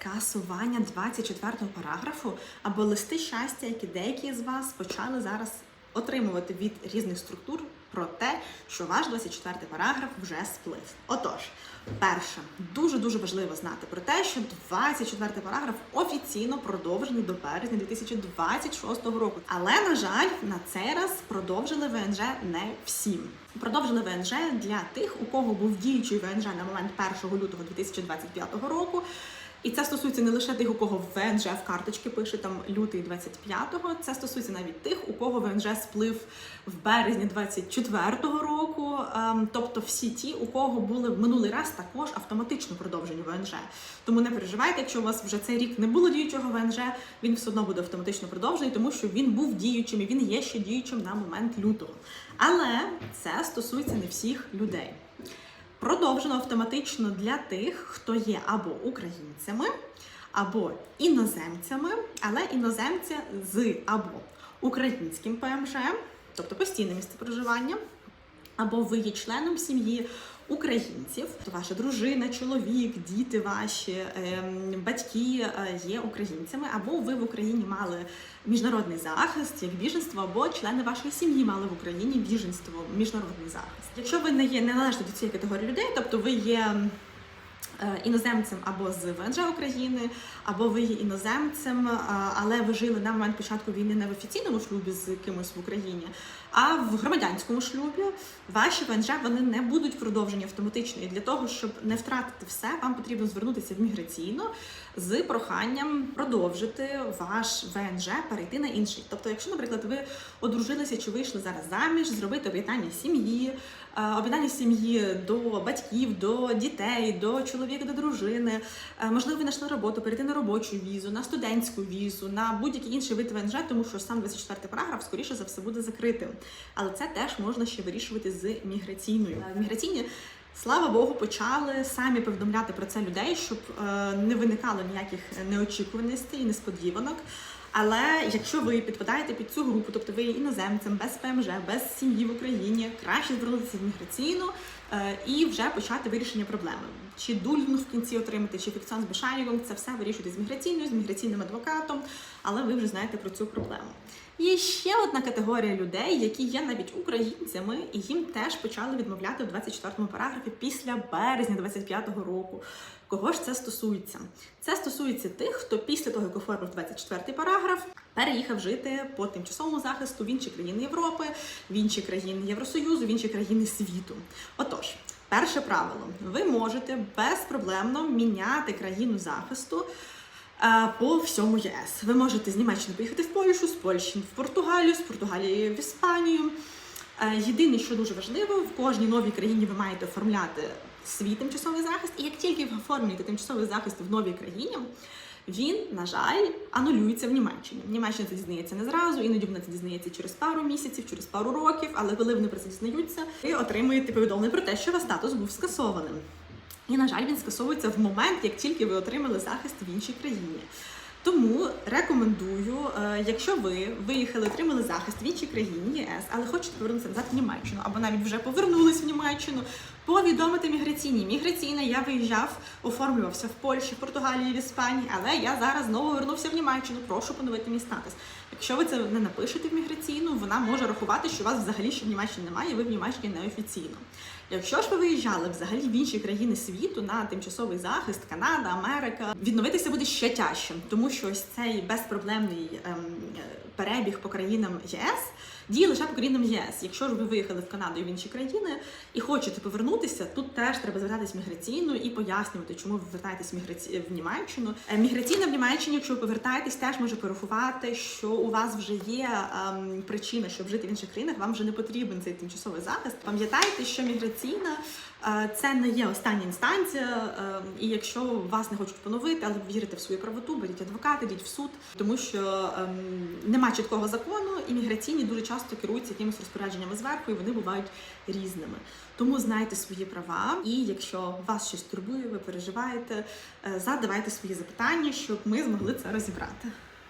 скасування 24 параграфу або листи щастя, які деякі з вас почали зараз отримувати від різних структур про те, що ваш 24 параграф вже сплив. Отож, перше, дуже дуже важливо знати про те, що 24 параграф офіційно продовжений до березня 2026 року. Але на жаль, на цей раз продовжили ВНЖ не всім. Продовжили ВНЖ для тих, у кого був діючий ВНЖ на момент 1 лютого 2025 року. І це стосується не лише тих, у кого ВНЖ в карточки пише там лютий 25-го, це стосується навіть тих, у кого ВНЖ сплив в березні 24-го року. Ем, тобто всі ті, у кого були в минулий раз також автоматично продовжені ВНЖ. Тому не переживайте, якщо у вас вже цей рік не було діючого ВНЖ, він все одно буде автоматично продовжений, тому що він був діючим і він є ще діючим на момент лютого. Але це стосується не всіх людей. Продовжено автоматично для тих, хто є або українцями, або іноземцями, але іноземці з або українським ПМЖ, тобто постійне місце проживання, або ви є членом сім'ї українців, то ваша дружина, чоловік, діти ваші, ем, батьки е, є українцями, або ви в Україні мали міжнародний захист як біженство, або члени вашої сім'ї мали в Україні біженство, міжнародний захист. Якщо ви не є не належите до цієї категорії людей, тобто ви є. Е, Іноземцем або з ВНЖ України, або ви є іноземцем, е, але ви жили на момент початку війни не в офіційному шлюбі з кимось в Україні, а в громадянському шлюбі. Ваші ВНЖ вони не будуть продовжені автоматично. І для того, щоб не втратити все, вам потрібно звернутися в міграційну з проханням продовжити ваш ВНЖ, перейти на інший. Тобто, якщо, наприклад, ви одружилися чи вийшли зараз заміж, зробити об'єднання сім'ї, е, об'єднання сім'ї до батьків, до дітей, до чоловіка, до дружини. Е, Можливо, ви знайшли роботу, перейти на робочу візу, на студентську візу, на будь-який інший вид ВНЖ, тому що сам 24 параграф, скоріше за все, буде закритим. Але це теж можна ще вирішувати з міграційною. Е, міграційні Слава Богу, почали самі повідомляти про це людей, щоб е, не виникало ніяких неочікуваностей і несподіванок. Але якщо ви підпадаєте під цю групу, тобто ви є іноземцем без ПМЖ, без сім'ї в Україні, краще звернутися в міграційну е, і вже почати вирішення проблеми. Чи дульну в кінці отримати, чи фікціон з бешаніком, це все вирішуйте з міграційною, з міграційним адвокатом, але ви вже знаєте про цю проблему. Є ще одна категорія людей, які є навіть українцями, і їм теж почали відмовляти в 24-му параграфі після березня 25-го року. Кого ж це стосується? Це стосується тих, хто після того, як оформив 24-й параграф, переїхав жити по тимчасовому захисту в інші країни Європи, в інші країни Євросоюзу, в інші країни світу. Отож, перше правило: ви можете безпроблемно міняти країну захисту. Е, По всьому ЄС ви можете з Німеччини поїхати в Польщу, з Польщі в Португалію, з Португалії в Іспанію. Е, Єдине, що дуже важливо, в кожній новій країні ви маєте оформляти свій тимчасовий захист, і як тільки ви оформлюєте тимчасовий захист в новій країні, він, на жаль, анулюється в Німеччині. Німеччина це дізнається не зразу, іноді вона це дізнається через пару місяців, через пару років, але коли вони про це дізнаються, ви отримуєте повідомлення про те, що ваш статус був скасованим. І, на жаль, він скасовується в момент, як тільки ви отримали захист в іншій країні. Тому рекомендую, е, якщо ви виїхали, отримали захист в іншій країні ЄС, але хочете повернутися назад в Німеччину, або навіть вже повернулись в Німеччину, повідомити міграційній. Міграційна я виїжджав, оформлювався в Польщі, в Португалії, в Іспанії, але я зараз знову вернувся в Німеччину. Прошу поновити мій статус. Якщо ви це не напишете в міграційну, вона може рахувати, що вас взагалі ще в Німеччині немає, ви в Німеччині неофіційно. Якщо ж ви виїжджали взагалі в інші країни світу на тимчасовий захист, Канада, Америка, відновитися буде ще тяжче, тому що ось цей безпроблемний ем, перебіг по країнам ЄС діє лише по країнам ЄС. Якщо ж ви виїхали в Канаду і в інші країни і хочете повернутися, тут теж треба звертатись в міграційну і пояснювати, чому ви звертаєтесь в міграці... в Німеччину. Е, Міграційна в Німеччині, якщо ви повертаєтесь, теж може порахувати, що у вас вже є ем, причина, щоб жити в інших країнах. Вам вже не потрібен цей тимчасовий захист. Пам'ятайте, що міграційна е, це не є остання інстанція. е, І якщо вас не хочуть поновити, але вірите в свою правоту, беріть адвоката, йдіть в суд, тому що ем, нема чіткого закону, Імміграційні дуже часто керуються якимись розпорядженнями зверху, і вони бувають різними. Тому знайте свої права, і якщо вас щось турбує, ви переживаєте, е, задавайте свої запитання, щоб ми змогли це розібрати.